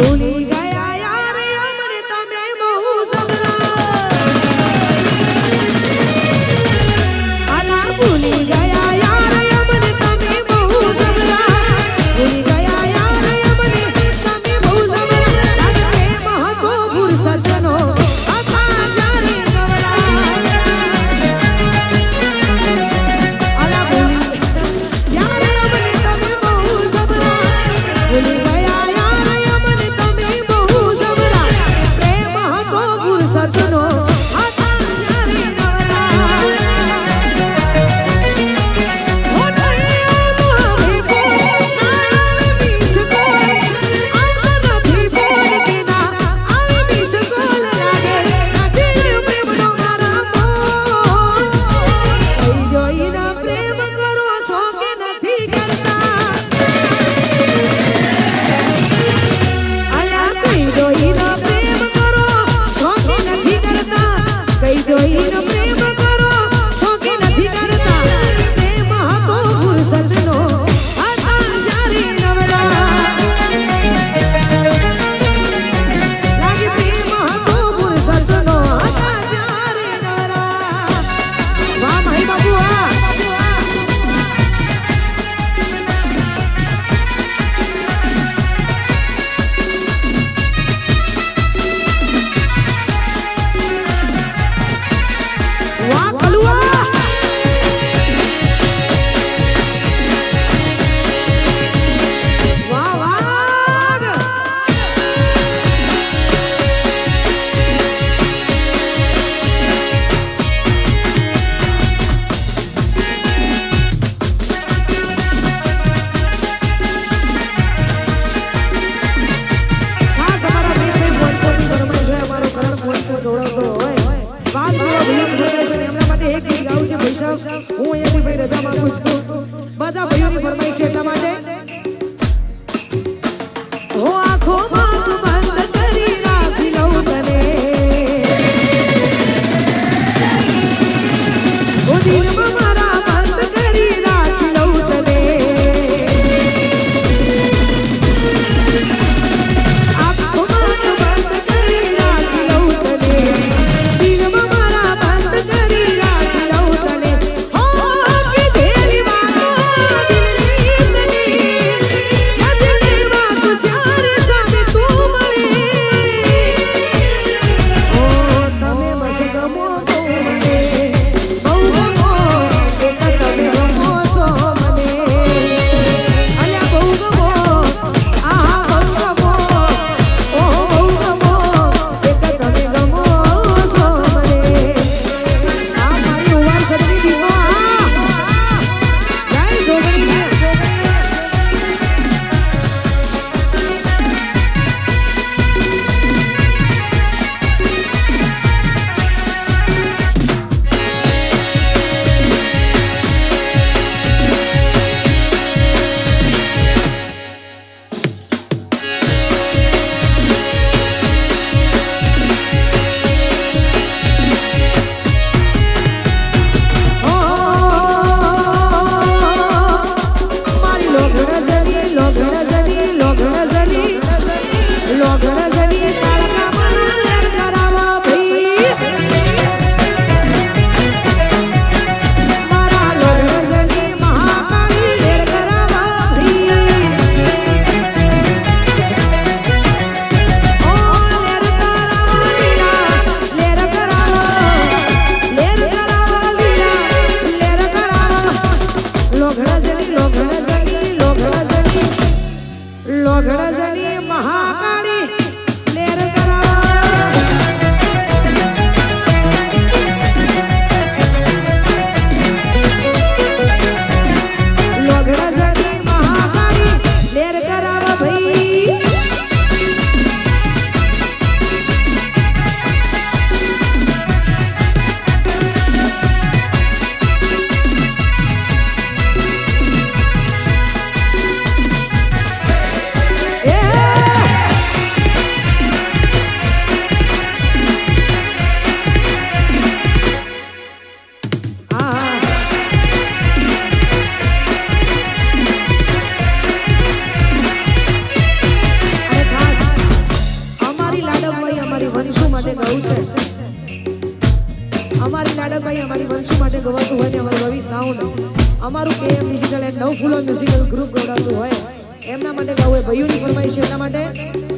努力 હું અહીંયાથી ભાઈ રજા માંગુ છું બધા ભાઈઓની ફરમાઈશ છે એટલા અમારું કેએમ ડિજિટલ એક નવ ફૂલો મ્યુઝિકલ ગ્રુપ ગવડાવતું હોય. એમના માટે ગાવું એ ફરમાઈશ છે એટલા માટે.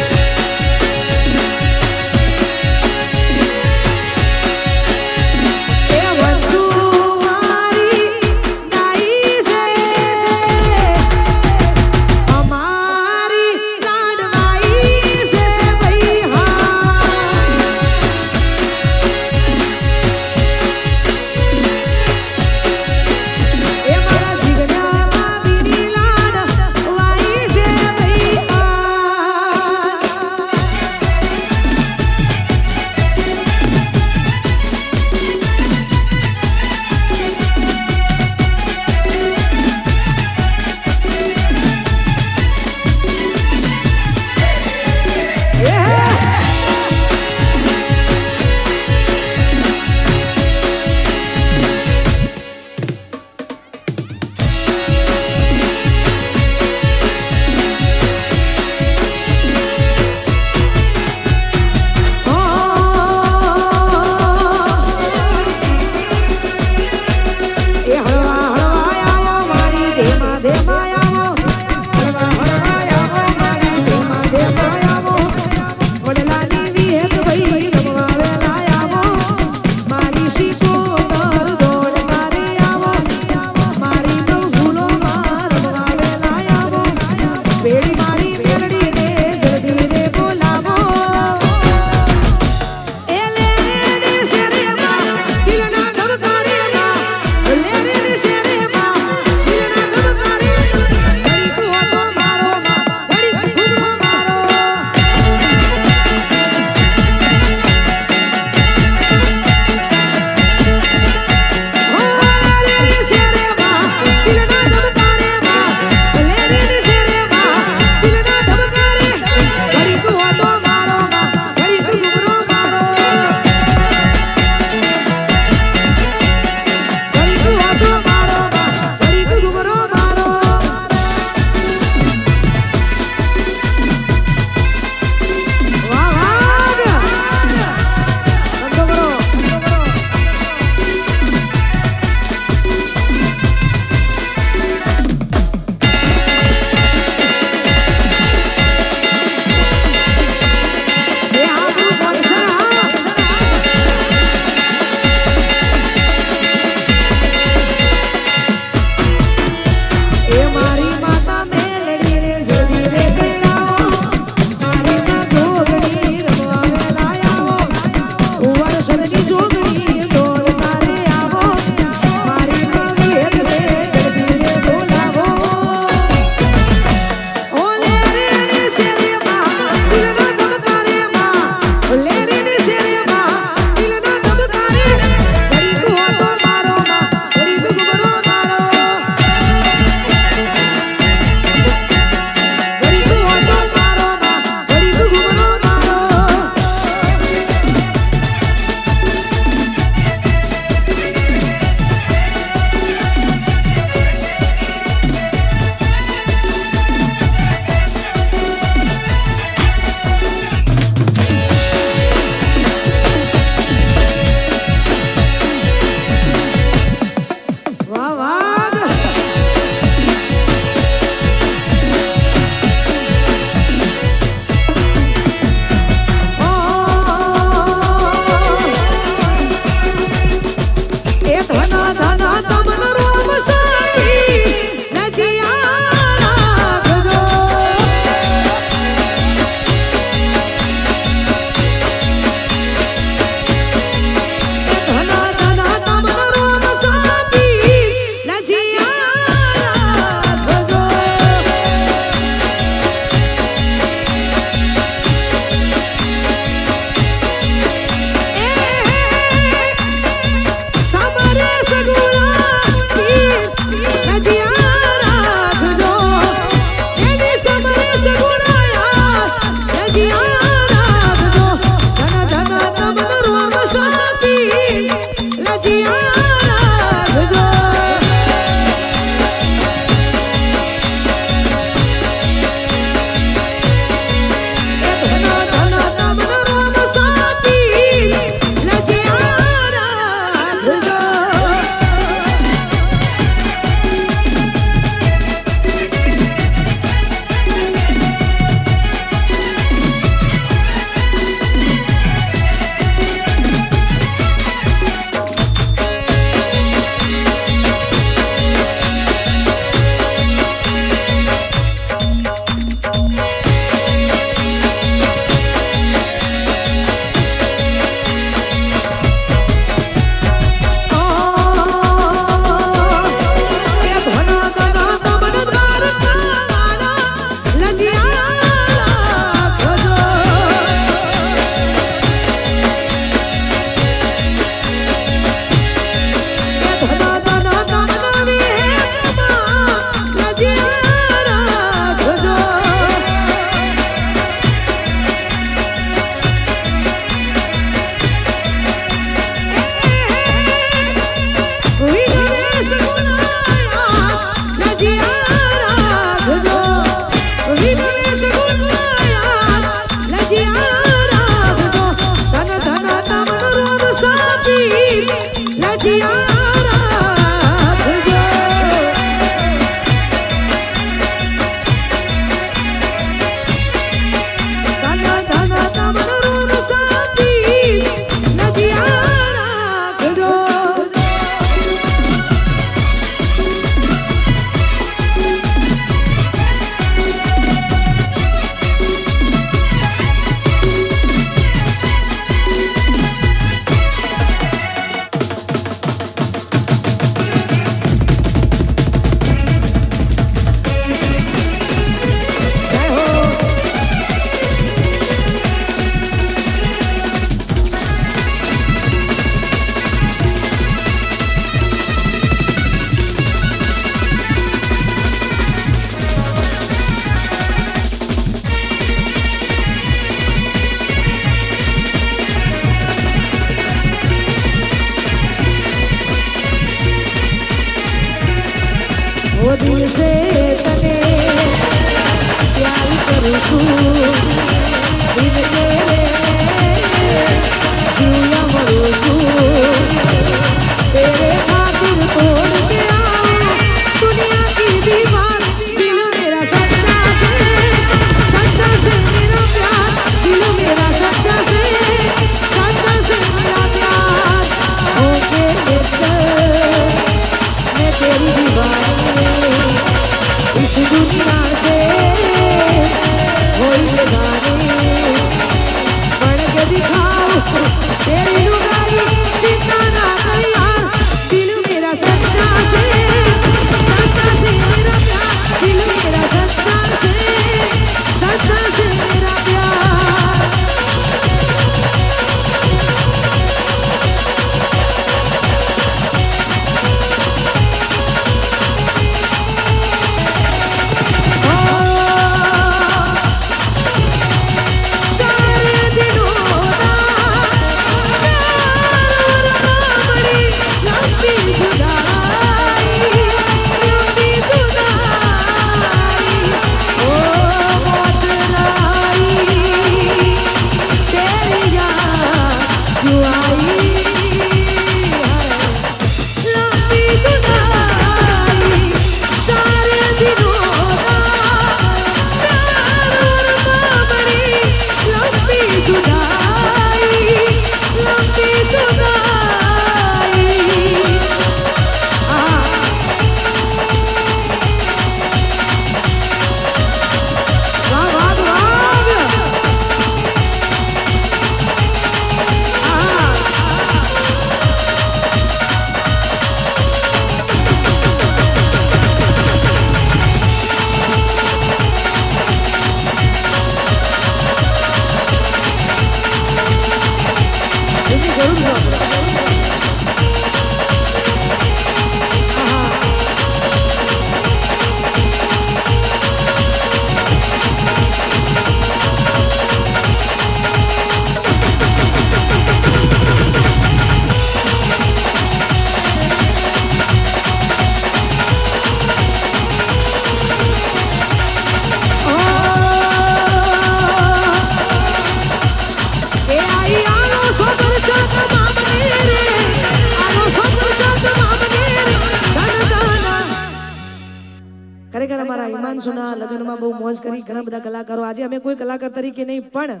હિમાંશુના લગ્નમાં બહુ મોજ કરી ઘણા બધા કલાકારો. આજે અમે કોઈ કલાકાર તરીકે નહીં, પણ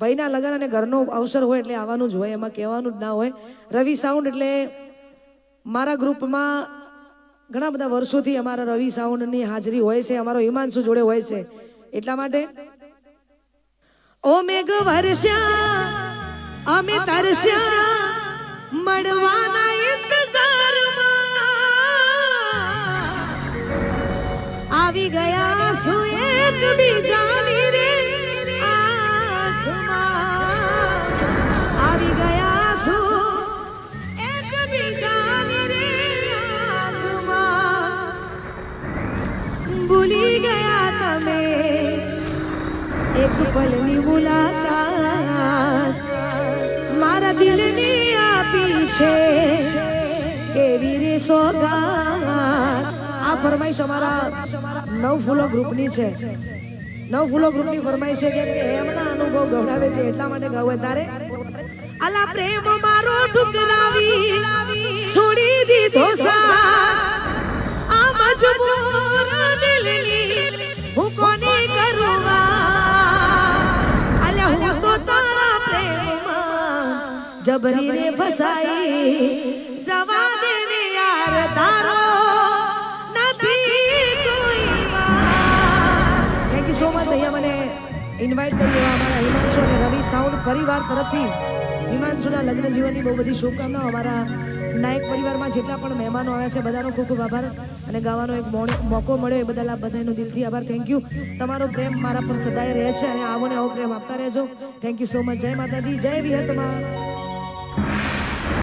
ભાઈના લગ્ન અને ઘરનો અવસર હોય એટલે આવવાનું જ હોય, એમાં કહેવાનું જ ના હોય. રવિ સાઉન્ડ એટલે મારા ગ્રુપમાં ઘણા બધા વર્ષોથી અમારા રવિ સાઉન્ડની હાજરી હોય છે, અમારો હિમાંશુ જોડે હોય છે. એટલા માટે ઓ મેઘ વર્ષા અમે તરસ્યા, મળવાના આવી ગયા છું એક બીજાની રે આંખમાં આવી ગયા છું એક બીજાની રે આંખમાં ભૂલી ગયા તમે એક પલની મુલાકાત મારા દિલની આપી છે કેવી રે સોગાત આ ફરમાઈશ અમારા નવ ફૂલો ગ્રુપની છે. નવ ફૂલો ગ્રુપની ફરમાય છે કે એમના અનુભવ ગવડાવે છે, એટલા માટે ગાવે તારે. અલા પ્રેમ મારો ઠુકરાવી, છોડી દીધો સા આ મજબૂર દિલની હું કોને કરવા? અલા હું તો તારા પ્રેમમાં જબરી રે ફસાઈ, જવા દે યાર તારો ઇન્વાઇટ કરી એવા અમારા હિમાંશુ અને રવિ સાઉન્ડ પરિવાર તરફથી. હિમાંશુના લગ્ન જીવનની બહુ બધી શુભકામનાઓ અમારા નાયક પરિવારમાં જેટલા પણ મહેમાનો આવ્યા છે, બધાનો ખૂબ ખૂબ આભાર અને ગાવાનો એક મોકો મળ્યો એ બદલ આપ બધાનો દિલથી આભાર. થેન્ક યુ તમારો પ્રેમ મારા પર સદાય રહે છે અને આવો ને આવો પ્રેમ આપતા રહેજો. થેન્ક યુ સો મચ જય માતાજી. જય વિહતમાં